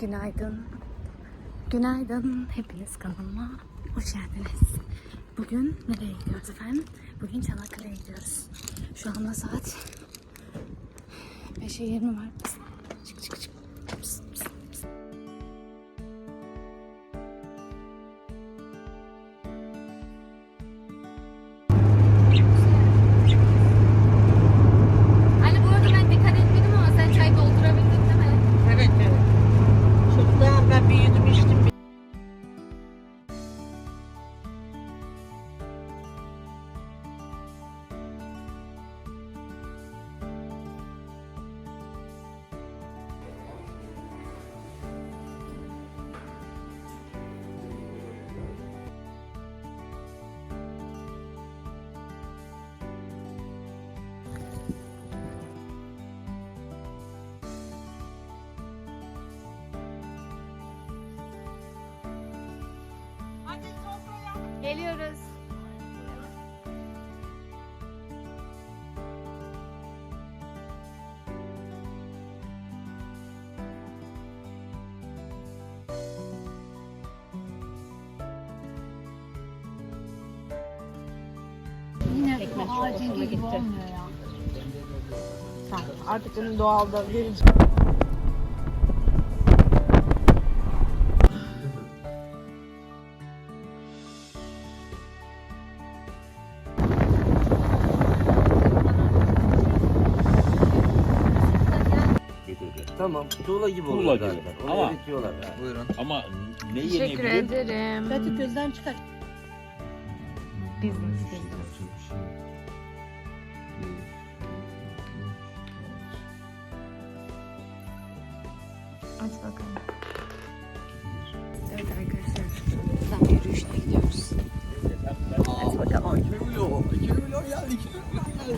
Günaydın. Günaydın. Hepiniz kanalıma hoş geldiniz. Bugün nereye gidiyoruz efendim? Bugün Çanakkale'ye gidiyoruz. Şu anda saat 5'e 20 var. Çık çık çık. Geliyoruz. Yine Ekmek acil çorbasına gibi gitti. olmuyor ya. Sen artık onun doğalda verince. Tamam. Tuğla gibi Tuğla oluyor gibi. zaten. Onu Ama- eritiyorlar yani. Buyurun. Ama ne Teşekkür yenebilir? ederim. Pratik gözden çıkar. Business business. Aç bakalım.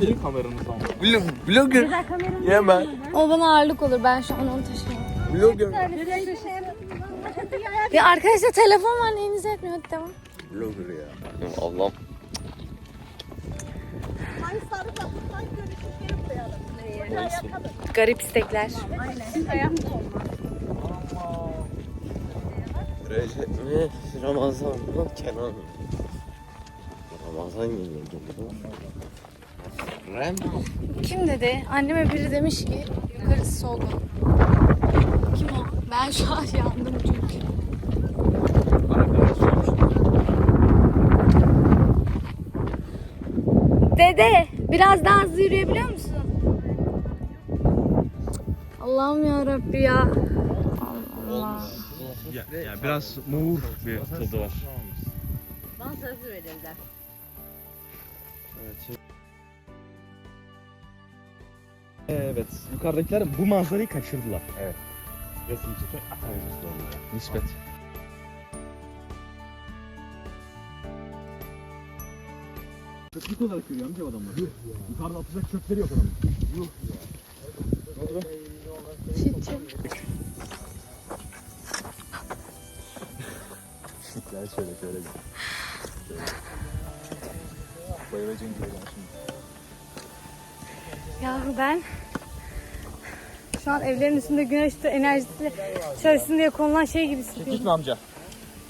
Vlog, vlogger. Yemem. O bana ağırlık olur. Ben şu an onu taşıyorum. Vlogger. Bir arkadaşlar telefon var neyinizi etmiyor. Hadi tamam. Vlogger ya. Allah'ım. Garip istekler. Recep mi? Ramazan mı? Kenan mı? Ramazan geliyor geliyor. Kim dedi? Anneme biri demiş ki yukarısı solda. Kim o? Ben şu an yandım çünkü. Dede biraz daha hızlı yürüyebiliyor musun? Allah'ım ya Rabbi ya. Allah. Ya, ya biraz moğur bir tadı var. Bana söz verirler. Evet. Yukarıdakiler bu manzarayı kaçırdılar. Evet. Resim çekmek atamıyoruz onlara. Nispet. Teknik olarak yürüyor amca adamlar. Yukarıda atacak çöpleri yok adamın. Yuh ya. Ne oldu be? Gel şöyle şöyle gel. Bayılacağın gibi ben şimdi. Yahu ben şu an evlerin üstünde güneş enerjisi çalışsın diye konulan şey gibi Kekik hissediyorum. mi amca?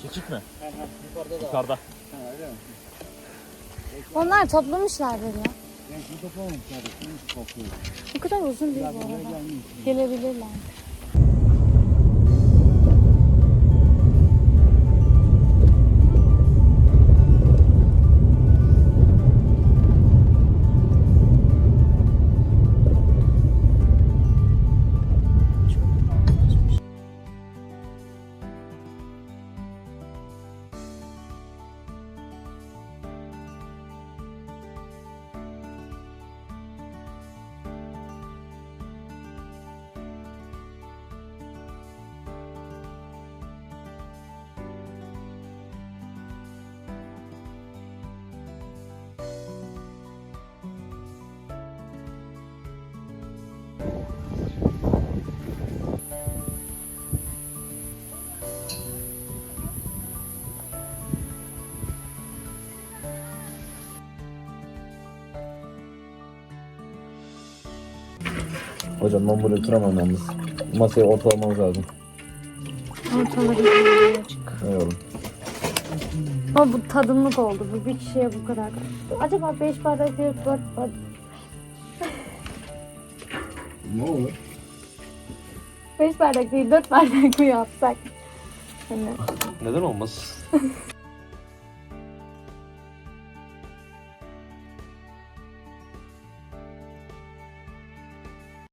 Kekik mi? Yukarıda. Onlar toplamışlardır ya. Bu kadar uzun değil bu arada. Gelebilirler. Hocam ben burada oturamam yalnız. Masayı ortalamamız lazım. Ortaları iyi açık. Eyvallah. Ama bu tadımlık oldu. Bu bir kişiye bu kadar. Acaba 5 bardak değil 4 bardak. Ne olur? 5 bardak değil 4 bardak mı yapsak? Hani Neden olmaz?